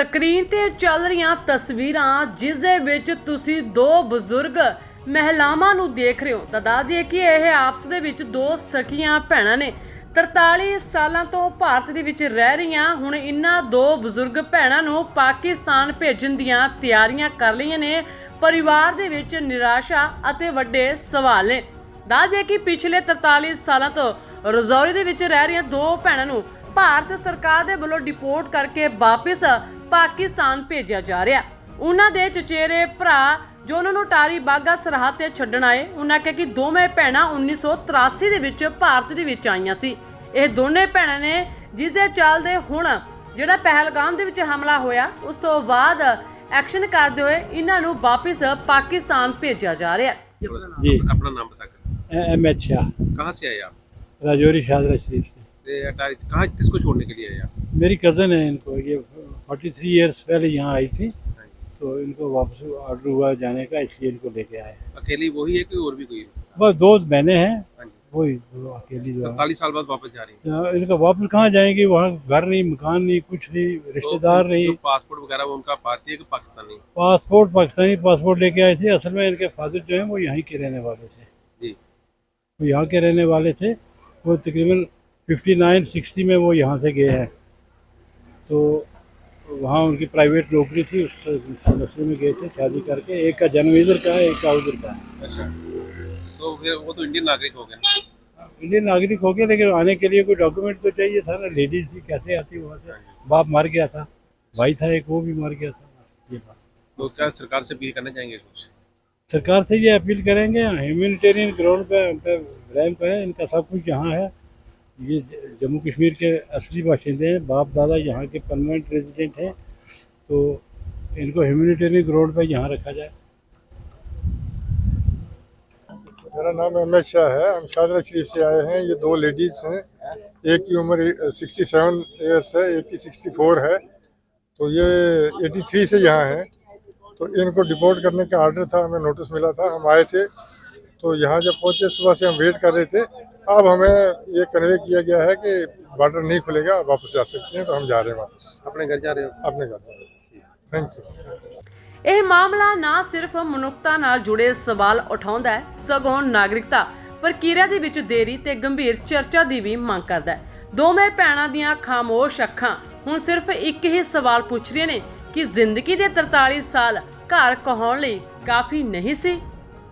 Screen ਤੇ ਚੱਲ ਰਹੀਆਂ ਤਸਵੀਰਾਂ ਜਿਸ ਦੇ ਵਿੱਚ ਤੁਸੀਂ ਦੋ ਬਜ਼ੁਰਗ ਮਹਿਲਾਵਾਂ ਨੂੰ ਦੇਖ ਰਹੇ ਹੋ। ਤਾਂ ਦੱਸ ਦਈਏ ਕਿ ਇਹ ਆਪਸ ਦੇ ਵਿੱਚ ਦੋ ਸਕੀਆਂ ਭੈਣਾਂ ਨੇ। 43 ਸਾਲਾਂ ਤੋਂ ਭਾਰਤ ਦੇ ਵਿੱਚ ਰਹਿ ਰਹੀਆਂ, ਹੁਣ ਇਨ੍ਹਾਂ ਦੋ ਬਜ਼ੁਰਗ ਭੈਣਾਂ ਨੂੰ ਪਾਕਿਸਤਾਨ ਭੇਜਣ ਦੀਆਂ ਤਿਆਰੀਆਂ ਕਰ ਲਈਆਂ ਨੇ। ਪਰਿਵਾਰ ਦੇ ਵਿੱਚ ਨਿਰਾਸ਼ਾ ਅਤੇ ਵੱਡੇ ਸਵਾਲ ਨੇ। ਦੱਸ ਦਈਏ ਕਿ ਪਿਛਲੇ 43 ਸਾਲਾਂ ਤੋਂ ਰਜ਼ੌਰੀ ਦੇ ਵਿੱਚ ਰਹਿ ਰਹੀਆਂ ਦੋ ਭੈਣਾਂ ਨੂੰ ਭਾਰਤ ਸਰਕਾਰ ਦੇ ਵੱਲੋਂ ਡਿਪੋਰਟ ਕਰਕੇ ਵਾਪਸ ਪਾਕਿਸਤਾਨ ਭੇਜਿਆ ਜਾ ਰਿਹਾ ਉਹਨਾਂ ਦੇ ਚਚੇਰੇ ਭਰਾ ਜੋ ਉਹਨਾਂ ਨੂੰ ਟਾਰੀ ਬਾਗਾ ਸਰਹੱਦ ਤੇ ਛੱਡਣ ਆਏ ਉਹਨਾਂ ਕਿਹਾ ਕਿ ਦੋਵੇਂ ਭੈਣਾਂ 1983 ਦੇ ਵਿੱਚ ਭਾਰਤ ਦੇ ਵਿੱਚ ਆਈਆਂ ਸੀ ਇਹ ਦੋਨੇ ਭੈਣਾਂ ਨੇ ਜਿਸ ਦੇ ਚੱਲਦੇ ਹੁਣ ਜਿਹੜਾ ਪਹਿਲਗਾਮ ਦੇ ਵਿੱਚ ਹਮਲਾ ਹੋਇਆ ਉਸ ਤੋਂ ਬਾਅਦ ਐਕਸ਼ਨ ਕਰਦੇ ਹੋਏ ਇਹਨਾਂ ਨੂੰ ਵਾਪਸ ਪਾਕਿਸਤਾਨ ਭੇਜਿਆ ਜਾ ਰਿਹਾ जी अपना नाम बता कर एम एच शाह कहाँ से आए आप राजौरी शाहजरा शरीफ से ये अटारी। कहाँ किसको छोड़ने के लिए आप? मेरी कज़न है इनको ये फोर्टी थ्री ईयर्स पहले यहाँ आई थी। तो इनको वापस ऑर्डर हुआ जाने का इसलिए इनको लेके आए अकेली वही है कि और भी कोई? बस दो बहनें हैं हाँ वही अकेली हैं। साल बाद वापस जा रही है। इनका वापस कहाँ जाएँगे? वहाँ घर नहीं मकान नहीं कुछ नहीं रिश्तेदार तो नहीं। पासपोर्ट वगैरह वो उनका भारतीय कि पाकिस्तानी? पासपोर्ट पाकिस्तानी पासपोर्ट लेके आए थे। असल में इनके फादर जो हैं वो यहीं के रहने वाले थे। जी। वो यहाँ के रहने वाले थे। वो तकरीबन 59 60 में वो यहाँ से गए हैं। तो वहाँ उनकी प्राइवेट नौकरी थी उस में गए थे शादी करके। एक का जन्म इधर का है एक का उधर का है। अच्छा। तो फिर वो तो इंडियन नागरिक हो गए इंडियन नागरिक हो गया लेकिन आने के लिए कोई डॉक्यूमेंट तो चाहिए था ना? लेडीज़ थी कैसे आती वहाँ से? बाप मार गया था। भाई था एक वो भी मार गया था। ये बात। तो क्या सरकार से अपील करना चाहेंगे कुछ? सरकार से ये अपील करेंगे ह्यूमैनिटेरियन ग्राउंड पे पे रहम करें इनका सब कुछ यहाँ है। ये जम्मू कश्मीर के असली बाशिंदे हैं। बाप दादा यहाँ के परमानेंट रेजिडेंट हैं। तो इनको ह्यूमैनिटेरियन ग्राउंड पर यहाँ रखा जाए। मेरा नाम अहमद शाह है। हम शाहजरा शरीफ से आए हैं। ये दो लेडीज़ हैं। एक की उम्र सिक्सटी सेवन ईयर्स है, एक की सिक्सटी फोर है। तो ये एटी थ्री से यहाँ हैं। तो इनको डिपोर्ट करने का आर्डर था, हमें नोटिस मिला था। हम आए थे। तो यहाँ जब पहुँचे, सुबह से हम वेट कर रहे थे। अब हमें ये कन्वे किया गया है कि बॉर्डर नहीं खुलेगा आप वापस जा सकते हैं तो हम जा रहे हैं वापस अपने घर जा रहे हो अपने घर जा रहे हैं थैंक यू ਇਹ ਮਾਮਲਾ ਨਾ ਸਿਰਫ ਮਨੁੱਖਤਾ ਨਾਲ ਜੁੜੇ ਸਵਾਲ ਉਠਾਉਂਦਾ ਹੈ ਸਗੋਂ ਨਾਗਰਿਕਤਾ ਪ੍ਰਕਿਰਿਆ ਦੇ ਵਿੱਚ ਦੇਰੀ ਤੇ ਗੰਭੀਰ ਚਰਚਾ ਦੀ ਵੀ ਮੰਗ ਕਰਦਾ ਹੈ ਦੋਵੇਂ ਭੈਣਾਂ ਦੀਆਂ ਖਾਮੋਸ਼ ਅੱਖਾਂ ਹੁਣ ਸਿਰਫ ਇੱਕ ਹੀ ਸਵਾਲ ਪੁੱਛ ਰਹੀਆਂ ਨੇ ਕਿ ਜ਼ਿੰਦਗੀ ਦੇ 43 ਸਾਲ ਘਰ ਕਹਾਉਣ ਲਈ ਕਾਫੀ ਨਹੀਂ ਸੀ